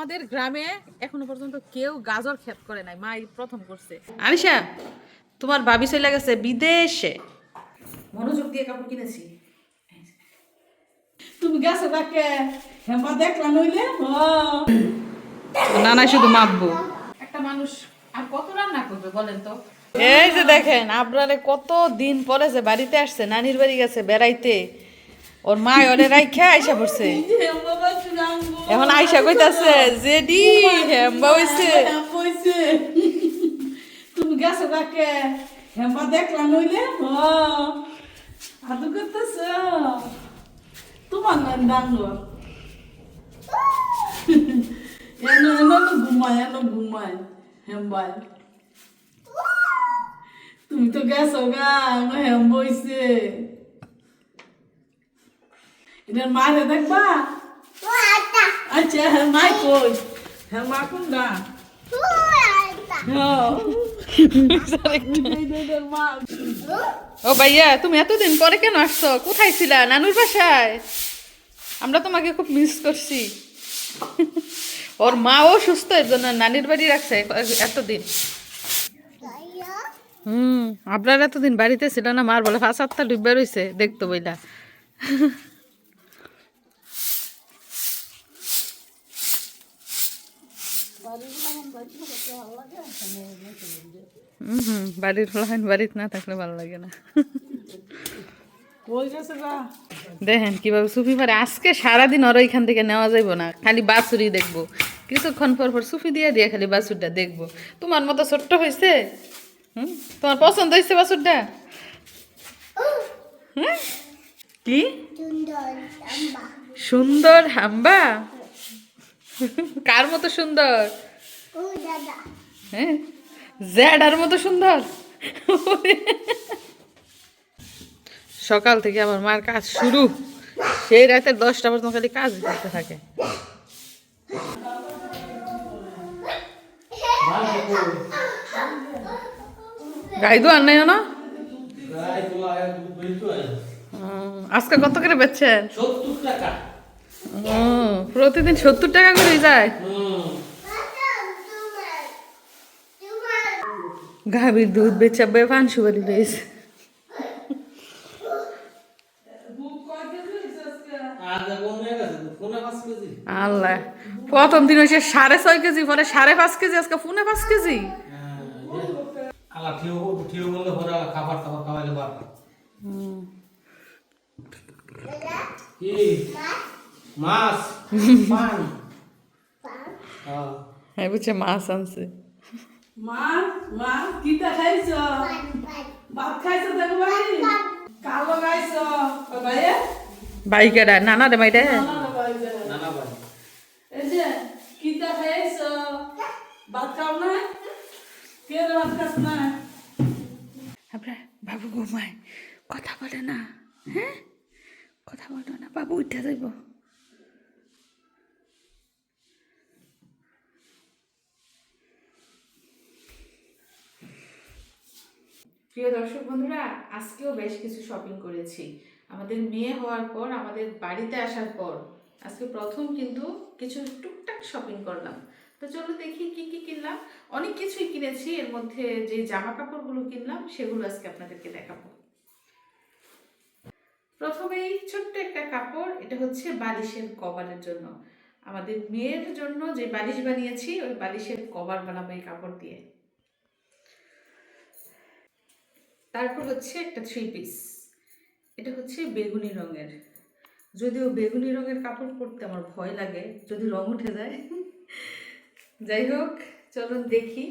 আমাদের গ্রামে এখনও পর্যন্ত কেউ গাজর ক্ষেত করে নাই মা এই প্রথম করছে। আনিশা তোমার ভাবি চলে গেছে বিদেশে। মনোযোগ দিয়ে কাপড় কিনেছি। তুমি গেছো কাকে হেমা দেখলাম নইলে? না না শুধু মাপবো একটা মানুষ আর কত রান্না করবে বলেন তো? এই যে দেখেন আপনারে কত দিন পরে যে বাড়িতে আসছে নানির বাড়ি গেছে বেড়াইতে। ওর মা ওরে রাইখা আইসা পড়ছে। এখন আইসা কইতাছে, জেডি, হেম্বা হইছে। তুমি গেছো কাকে? হেমা দেখলাম নইলে? আদু করতেছ? তোমার নাম ডাঙ্গো এনো এনো ঘুমায় এনো ঘুমায় হেম্বাই তুমি তো গেছো গা, আমার হেম বইছে এটার মারে দেখবা আচ্ছা হ্যাঁ মাই কই হ্যাঁ মা কোন না ও ভাইয়া তুমি এতদিন পরে কেন আসছো কোথায় ছিলা নানুর বাসায় আমরা তোমাকে খুব মিস করছি ওর মাও সুস্থ এর জন্য নানির বাড়ি রাখছে এতদিন হুম আপনার এতদিন বাড়িতে ছিল না মার বলে ফাঁস আত্মা ডুববে রয়েছে দেখতো বইলা হুম হুম বাড়ির ফলাহান বাড়িতে না থাকলে ভালো লাগে না। দেখেন কীভাবে সুফি পারে আজকে সারাদিন ওর এখান থেকে নেওয়া যাইব না খালি বাছুরি দেখব। কিছুক্ষণ পর পর সুফি দিয়ে দিয়ে খালি বাছুরটা দেখব। তোমার মতো ছোট্ট হয়েছে হুম? তোমার পছন্দ হয়েছে বাছুরটা? হুম? কি? সুন্দর হাম্বা? কার মতো সুন্দর? হ্যাঁ? জ্যাডার মতো সুন্দর। সকাল থেকে আমার মার কাজ শুরু। সেই রাতে দশটা পর্যন্ত খালি কাজ করতে থাকে। গাই আর নাই না? আজকে কত করে বেচছেন? প্রতিদিন সত্তর টাকা করে যায়? গাভীর দুধ বেচা বেফান সুপারি রয়েছে আল্লাহ, প্রথম দিন হয়েছে সাড়ে ছয় কেজি, পরে সাড়ে পাঁচ কেজি, আজকে পুনে পাঁচ কেজি। মাছ হ্যাঁ মাছ আনছে। মা মা কিটা খাইছ ভাত খাইছ দেখো ভাই। কালো খাইছ ভাইয়া বাইকেরা নানা রে মাইরে নানা ভাই। এই যে কিটা খাইছ ভাত খাও না? কে রে ভাত খাস না? আপনার বাবু ঘুমায়। কথা বলে না হ্যাঁ? কথা বলতো না বাবু উঠে যাইব। প্রিয় দর্শক বন্ধুরা, আজকেও বেশ কিছু শপিং করেছি। আমাদের মেয়ে হওয়ার পর, আমাদের বাড়িতে আসার পর, আজকে প্রথম কিন্তু কিছু টুকটাক শপিং করলাম। তো চলো দেখি কি কি কিনলাম। অনেক কিছুই কিনেছি, এর মধ্যে যে জামা কাপড়গুলো কিনলাম, সেগুলো আজকে আপনাদেরকে দেখাবো। প্রথমেই ছোট্ট একটা কাপড়, এটা হচ্ছে বালিশের কভারের জন্য। আমাদের মেয়ের জন্য যে বালিশ বানিয়েছি, ওই বালিশের কভার বানাবো এই কাপড় দিয়ে। তারপর হচ্ছে একটা থ্রি পিস এটা হচ্ছে বেগুনি রঙের। যদিও বেগুনি রঙের কাপড় পরতে আমার ভয় লাগে, যদি রং উঠে যায়। যাই হোক, চলুন দেখি।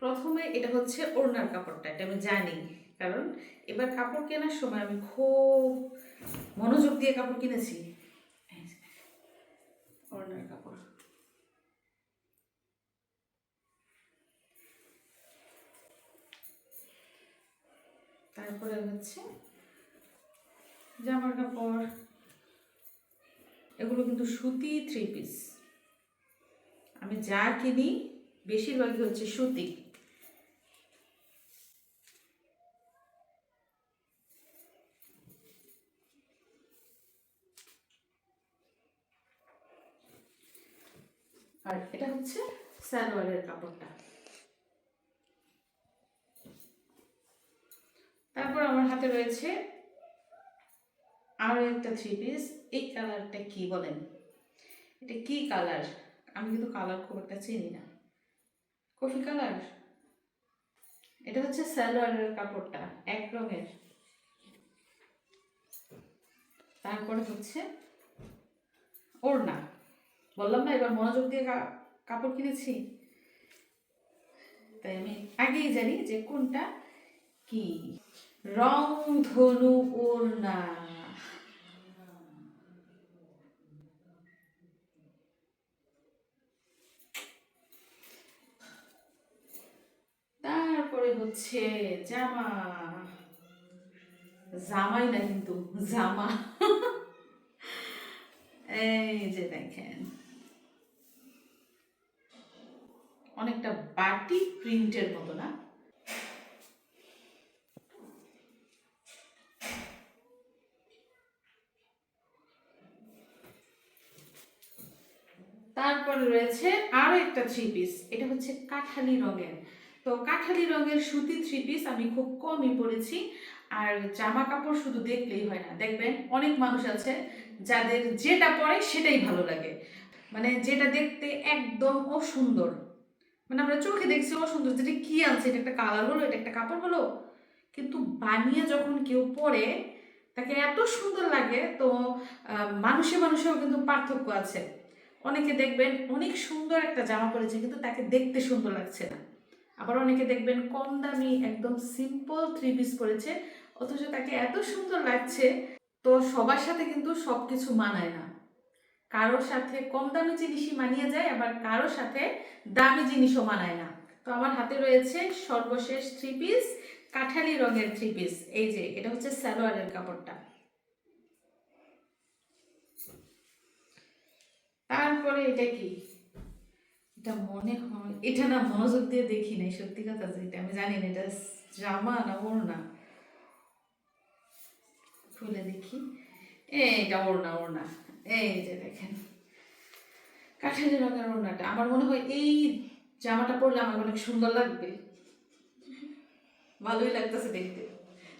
প্রথমে এটা হচ্ছে ওড়নার কাপড়টা, এটা আমি জানি। কারণ এবার কাপড় কেনার সময় আমি খুব মনোযোগ দিয়ে কাপড় কিনেছি। ওড়নার কাপড় তারপরে হচ্ছে জামার কাপড়, এগুলো কিন্তু সুতি থ্রি পিস আমি যা কিনি, বেশিরভাগই হচ্ছে সুতি। আর এটা হচ্ছে সালোয়ারের কাপড়টা। হাতে রয়েছে আরও একটা থ্রি পিস এই কালারটা কি বলেন? এটা কি কালার আমি কিন্তু কালার খুব একটা চিনি না। কফি কালার এটা হচ্ছে সালোয়ারের কাপড়টা, এক রঙের। তারপরে হচ্ছে ওড়না। বললাম না, এবার মনোযোগ দিয়ে কাপড় কিনেছি। তাই আমি আগেই জানি যে কোনটা কি। রং ধনু ওড়না। তারপরে হচ্ছে জামা। জামাই না কিন্তু, জামা। এই যে দেখেন। অনেকটা বাটি প্রিন্টের মতো না তারপরে রয়েছে আরও একটা থ্রি পিস এটা হচ্ছে কাঠালি রঙের। তো কাঠালি রঙের সুতি থ্রি পিস আমি খুব কমই পরেছি, আর জামা কাপড় শুধু দেখলেই হয় না। দেখবেন অনেক মানুষ আছে যাদের যেটা পরে সেটাই ভালো লাগে। মানে যেটা দেখতে একদম অসুন্দর। মানে আমরা চোখে দেখছি অসুন্দর, যেটা কি আনছে? এটা একটা কালার হলো, এটা একটা কাপড় হলো। কিন্তু বানিয়ে যখন কেউ পরে, তাকে এত সুন্দর লাগে, তো মানুষে মানুষেও কিন্তু পার্থক্য আছে। অনেকে দেখবেন অনেক সুন্দর একটা জামা পরেছে, কিন্তু তাকে দেখতে সুন্দর লাগছে না। আবার অনেকে দেখবেন কম দামি একদম সিম্পল থ্রি পিস পরেছে, অথচ তাকে এত সুন্দর লাগছে, তো সবার সাথে কিন্তু সব কিছু মানায় না। কারোর সাথে কম দামি জিনিসই মানিয়ে যায়, আবার কারোর সাথে দামি জিনিসও মানায় না। তো আমার হাতে রয়েছে সর্বশেষ থ্রি পিস কাঠালি রঙের থ্রি পিস এই যে, এটা হচ্ছে সালোয়ারের কাপড়টা। তারপরে এটা কি? এটা মনে হয়, এটা না মনোযোগ দিয়ে দেখি নাই, সত্যি কথা যেটা আমি জানি না, এটা জামা না ওড়না? খুলে দেখি। এইটা ওড়না ওড়না। এই যে দেখেন কাঠালি রঙের ওড়নাটা। আমার মনে হয় এই জামাটা পরলে আমার অনেক সুন্দর লাগবে। ভালোই লাগতেছে দেখতে।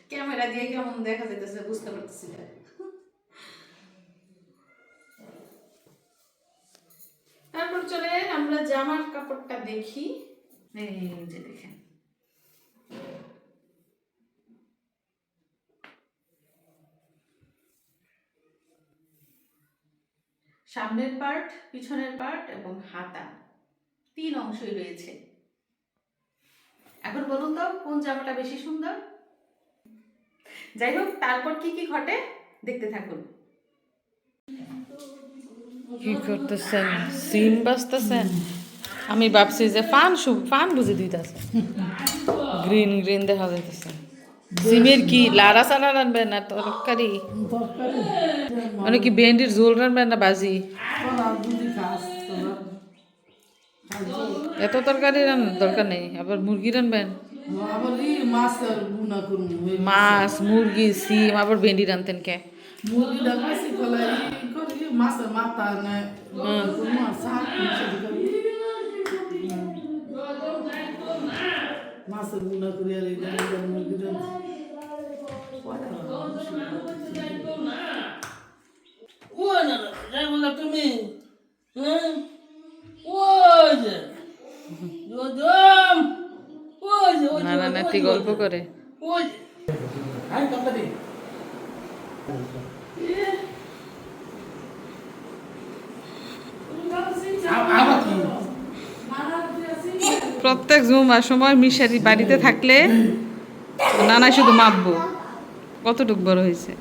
ক্যামেরা দিয়ে কেমন দেখা যাইতেছে বুঝতে পারতেছি না। তারপর চলে আমরা জামার কাপড়টা দেখি। যে দেখেন। সামনের পার্ট, পিছনের পার্ট এবং হাতা। তিন অংশই রয়েছে। এখন বলুন তো, কোন জামাটা বেশি সুন্দর? যাই হোক, তারপর কি কি ঘটে দেখতে থাকুন। কি করতেছেন? সিম বাজতেছেন? আমি ভাবছি যে ফান ফান বুঝে দিতেছে। গ্রিন গ্রিন দেখা যাইতেছে। সিমের কি লারা সারা রানবেন না তরকারি? মানে কি ভেন্ডির ঝোল রানবেন না বাজি? এত তরকারি রান দরকার নেই, আবার মুরগি রানবেন মাছ, মুরগি, সিম, আবার ভেন্ডি রানতেন কে? এই মাথা নেয় তোমার শাক মিশে করি মাছের গুণা করি আর এই ডাল মুরগি ওই না যাইবো না তুমি হ্যাঁ ওই যে ওই যে ওই যে নানা নাতি গল্প করে। ওই হাই কাপড়ি প্রত্যেক জুমার সময় মিশারি বাড়িতে থাকলে নানা শুধু মাপবো। কতটুক বড় হয়েছে?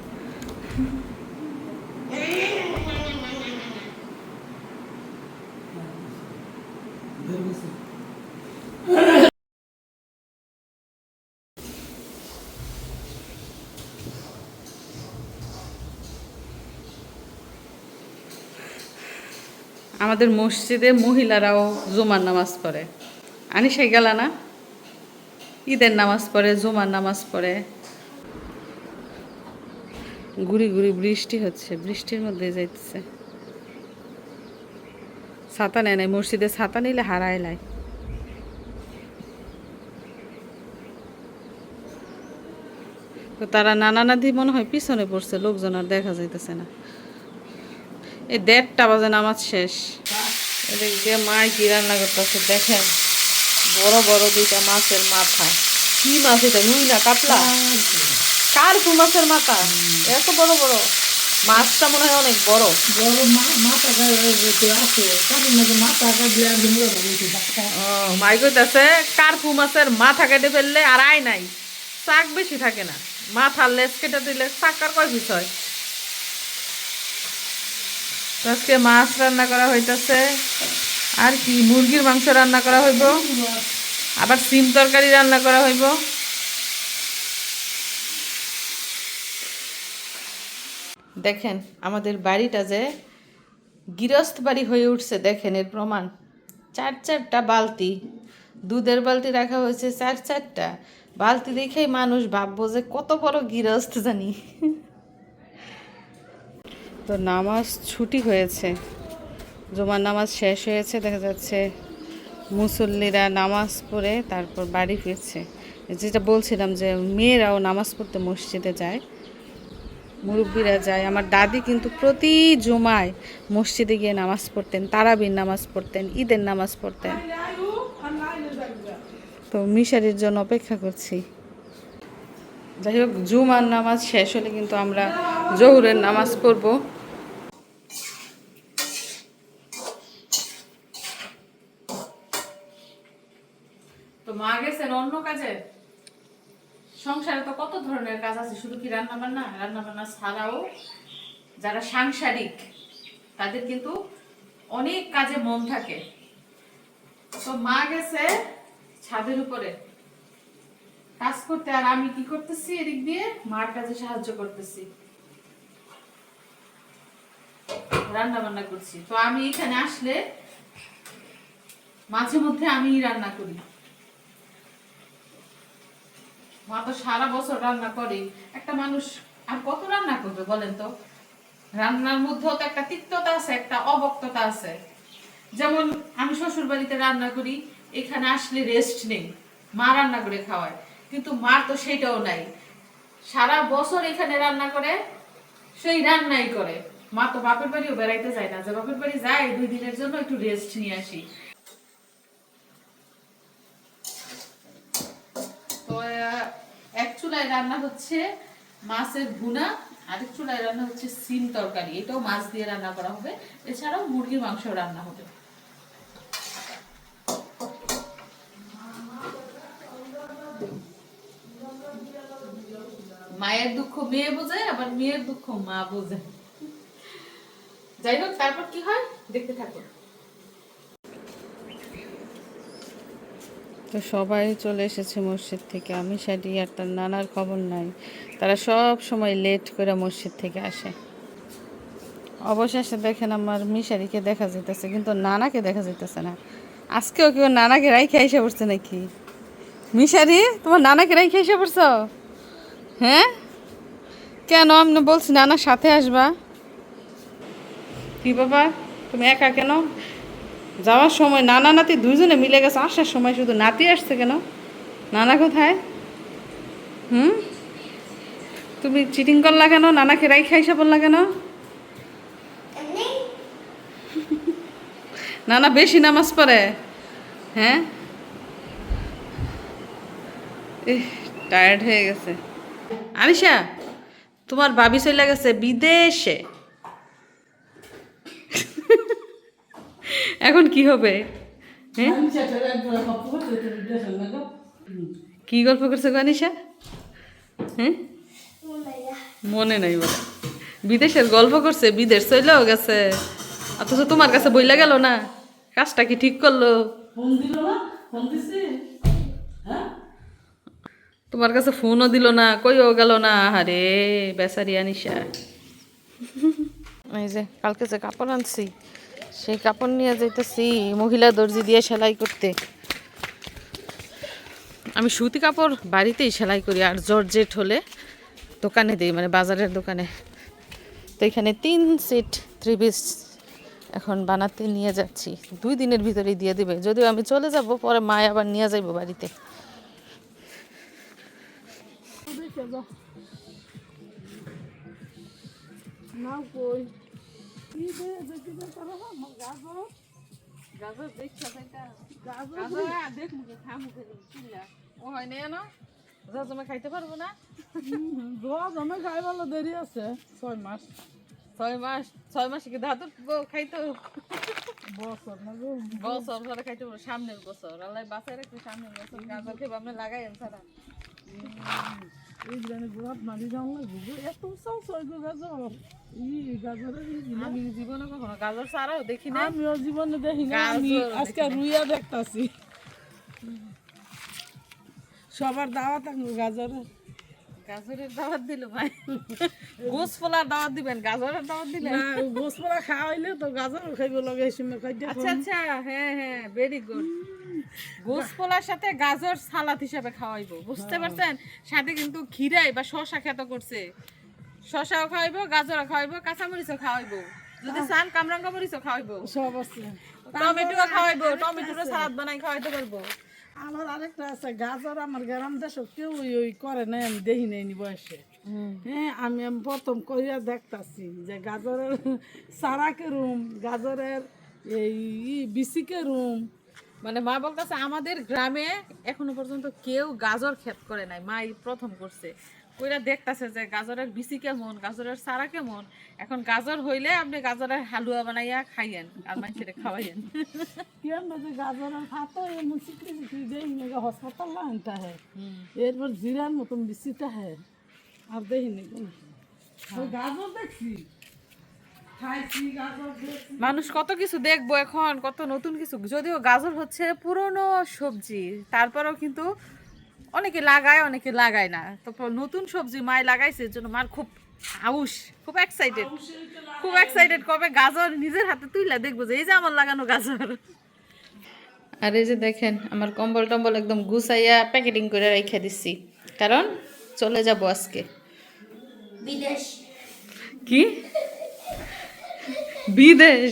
আমাদের মসজিদে মহিলারাও জুমার নামাজ পড়ে। আনিসাই গেল না? ঈদের নামাজ পড়ে, জুমার নামাজ পড়ে। গুড়ি গুড়ি বৃষ্টি হচ্ছে, বৃষ্টির মধ্যে যাইতেছে। ছাতা নেয় নাই, মসজিদে ছাতা নিলে হারায় লাই। তো তারা নানা নাদি মনে হয় পিছনে পড়ছে, লোকজন আর দেখা যাইতেছে না। এই দেড়টা বাজে নামাজ শেষ। এদিক দিয়ে মায় কি রান্না করতেছে দেখেন। বড় বড় দুইটা মাছের মাথা। কি মাছ এটা? রুই না কাতলা? কার কু মাছের মাথা? এত বড় বড়। মাছটা মনে হয় অনেক বড়। মাই কইতাছে কার্পু মাছের মাথা কেটে ফেললে আর আয় নাই? শাক বেশি থাকে না। মাথার লেজ কেটে দিলে শাক আর কয় পিস হয়? আজকে মাছ রান্না করা হইতেছে। আর কি, মুরগির মাংস রান্না করা হইব। আবার সিম তরকারি রান্না করা হইব। দেখেন, আমাদের বাড়িটা যে গৃহস্থ বাড়ি হয়ে উঠছে, দেখেন এর প্রমাণ। চার চারটা বালতি। দুধের বালতি রাখা হয়েছে চার চারটা। বালতি দেখেই মানুষ ভাববো যে কত বড় গৃহস্থ জানি। তো নামাজ ছুটি হয়েছে। জমার নামাজ শেষ হয়েছে, দেখা যাচ্ছে মুসল্লিরা নামাজ পড়ে তারপর বাড়ি ফিরছে। যেটা বলছিলাম যে মেয়েরাও নামাজ পড়তে মসজিদে যায়, মুরব্বীরা যায়। আমার দাদি কিন্তু প্রতি জুমায় মসজিদে গিয়ে নামাজ পড়তেন, তারাবির নামাজ পড়তেন, ঈদের নামাজ পড়তেন। তো মিশারির জন্য অপেক্ষা করছি। যাই হোক, জুমার নামাজ শেষ হলে কিন্তু আমরা জহুরের নামাজ পড়ব তো মা গেছেন অন্য কাজে? সংসারে তো কত ধরনের কাজ আছে? শুধু কি রান্না বান্না রান্না বান্না ছাড়াও যারা সাংসারিক, তাদের কিন্তু অনেক কাজে মন থাকে। তো মা গেছে ছাদের উপরে। কাজ করতে আর আমি কি করতেছি? এদিক দিয়ে মার কাজে সাহায্য করতেছি। রান্না বান্না করছি। তো আমি এখানে আসলে মাঝে মধ্যে আমি রান্না করি। মা তো সারা বছর রান্না করে একটা মানুষ আর কত রান্না করবে বলেন তো? রান্নার মধ্যেও তো একটা তিক্ততা আছে, একটা অবক্ততা আছে। যেমন আমি শ্বশুর বাড়িতে রান্না করি, এখানে আসলে রেস্ট নেই, মা রান্না করে খাওয়ায়। কিন্তু মার তো সেটাও নাই। সারা বছর এখানে রান্না করে, সেই রান্নাই করে। মা তো বাপের বাড়িও বেড়াইতে যায় না। যে বাপের বাড়ি যায়, দুই দিনের জন্য একটু রেস্ট নিয়ে আসি তো আহ, এক চুলায় রান্না হচ্ছে মাছের ভুনা, আরেক চুলায় রান্না হচ্ছে সিম তরকারি। এটাও মাছ দিয়ে রান্না করা হবে। এছাড়াও মুরগির মাংস রান্না হবে। মায়ের দুঃখ মেয়ে বোঝে, আবার মেয়ের দুঃখ মা বোঝে। যাই হোক, তারপর কি হয়? দেখতে থাকো তো সবাই চলে এসেছে মসজিদ থেকে। আমি শাড়ি আর তার নানার খবর নাই। তারা সব সময় লেট করে মসজিদ থেকে আসে। অবশেষে দেখেন আমার মিশারিকে দেখা যেতেছে কিন্তু নানাকে দেখা যেতেছে না। আজকেও কেউ নানাকে রাইখে এসে পড়ছে নাকি? মিশারি, তোমার নানাকে রাইখে এসে পড়ছো? হ্যাঁ? কেন? আমি বলছি নানার সাথে আসবা। কি বাবা? তুমি একা কেন? যাওয়ার সময় নানা নাতি দুইজনে মিলে গেছে আসার সময় শুধু নাতি আসছে কেন? নানা কোথায়? হুম? তুমি চিটিং করলা কেন? নানাকে রাই খাইসা বললা কেন? নানা বেশি নামাজ পড়ে। হ্যাঁ? টায়ার্ড হয়ে গেছে। আনিশা তোমার ভাবি চলে গেছে বিদেশে। এখন কি হবে? হ্যাঁ? কি গল্প করছে গো আনিশা? হ্যাঁ? মনে নাই বলে। বিদেশের গল্প করছে বিদেশ চলেও গেছে। অথচ তোমার কাছে বইলা গেল না। কাজটা কি ঠিক করল? ফোন দিল না? ফোন দিছি? হ্যাঁ? তোমার কাছে ফোনও দিল না কইও গেল না। আরে বেচারি আনিশা। এই যে কালকে যে কাপড় আনছি সেই কাপড় নিয়ে যাইতেছি, মহিলা দর্জি দিয়ে সেলাই করতে। আমি সুতি কাপড় বাড়িতেই সেলাই করি, আর জর্জেট হলে দোকানে দিই মানে বাজারের দোকানে। তো এখানে তিন সিট থ্রি পিস এখন বানাতে নিয়ে যাচ্ছি। দুই দিনের ভিতরেই দিয়ে দিবে। যদিও আমি চলে যাব, পরে মা আবার নিয়ে যাইব বাড়িতে। নাও খাইতে পারব না? রোজ আমি খাই ভালো দেরি আছে ছয় মাস। ছয় মাস ছয় মাসে কি ধাতু খাইতো? বছর না বছর ধরে খাইতে পারব সামনের বছর। আল্লাহ বাঁচাই রাখবে সামনের বছর। গাজর খেয়ে আপনি লাগাই সারা এই জানি গোড়াত মারি লাগবে এত চাও ছয় গো গাজর। ই গাজরের আমি জীবনে কখনো গাজর ছাড়াও দেখি না আমিও জীবনে দেখি না আমি আজকে রুইয়া দেখতাছি। সবার দাওয়াত থাকব গাজরের। গাজরের দাওয়াত দিল ভাই। গোস দাওয়াত দিবেন গাজরের দাওয়াত দিলে না গোসপরা খাওয়াইলে তো গাজর খাইব লগে আচ্ছা আচ্ছা হ্যাঁ হ্যাঁ ভেরি গুড গোস পোলার সাথে গাজর সালাদ হিসাবে খাওয়াইবো বুঝতে পারছেন? সাথে কিন্তু খিরাই বা শশা খেত করছে। শশাও খাওয়াইবো গাজরও খাওয়াইবো কাঁচামরিচও খাওয়াইবো। যদি চান কামরাঙ্গা মরিচও খাওয়াইবো। সব আছে। টমেটোও খাওয়াইবো টমেটোর সালাদ বানাই খাওয়াইতে পারব। আমার আরেকটা আছে গাজর আমার গ্রাম দেশ কেউ ওই ওই করে না আমি দেখি নাই নি বয়সে। হ্যাঁ আমি প্রথম করিয়া দেখতাছি যে গাজরের সারাকে রুম গাজরের এই বিসিকে রুম। মানে মা বলতেছে আমাদের গ্রামে এখনও পর্যন্ত কেউ গাজর ক্ষেত করে নাই মা প্রথম করছে। কইরা দেখতাছে যে গাজরের বিচি কেমন গাজরের সারা কেমন? এখন গাজর হইলে আপনি গাজরের হালুয়া বানাইয়া খাইয়েন আর মানুষের খাওয়াইয়েন। গাজরের হাতে এমন চিকড়ি চিকড়ি দেখি না হাসপাতাল লাইনটা হ্যাঁ। এরপর জিরার মতন বিসিটা হ্যাঁ। আর দেখি নি ওই গাজর দেখছি। খাইছি গাজর দেখছি। মানুষ কত কিছু দেখব এখন কত নতুন কিছু। যদিও গাজর হচ্ছে পুরনো সবজি তারপরেও কিন্তু অনেকে লাগায় অনেকে লাগায় না। তারপর নতুন সবজি মায় লাগাইছে এর জন্য মার খুব হাউস খুব এক্সাইটেড খুব এক্সাইটেড কবে গাজর নিজের হাতে তুইলা দেখব যে এই যে আমার লাগানো গাজর। আর এই যে দেখেন আমার কম্বল টম্বল একদম গুছাইয়া প্যাকেটিং করে রেখে দিচ্ছি কারণ চলে যাব আজকে। বিদেশ। কি? বিদেশ।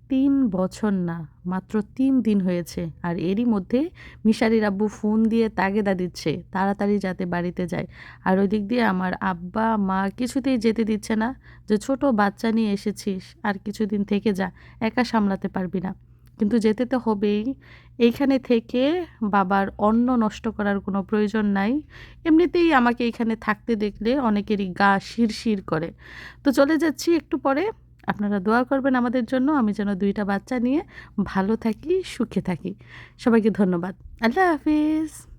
তিন বছর না, মাত্র তিন দিন হয়েছে আর এরই মধ্যে মিশারির আব্বু ফোন দিয়ে তাগেদা দিচ্ছে, তাড়াতাড়ি যাতে বাড়িতে যায়। আর ওই দিক দিয়ে আমার আব্বা, মা কিছুতেই যেতে দিচ্ছে না যে, ছোট বাচ্চা নিয়ে এসেছিস, আর কিছুদিন থেকে যা, একা সামলাতে পারবি না। কিন্তু যেতে তো হবেই। এইখানে থেকে বাবার অন্ন নষ্ট করার কোনো প্রয়োজন নাই। এমনিতেই আমাকে এখানে থাকতে দেখলে অনেকেরই গা শিরশির করে। তো চলে যাচ্ছি একটু পরে। আপনারা দোয়া করবেন আমাদের জন্য। আমি যেন দুইটা বাচ্চা নিয়ে ভালো থাকি, সুখে থাকি। সবাইকে ধন্যবাদ। আল্লাহ হাফিজ।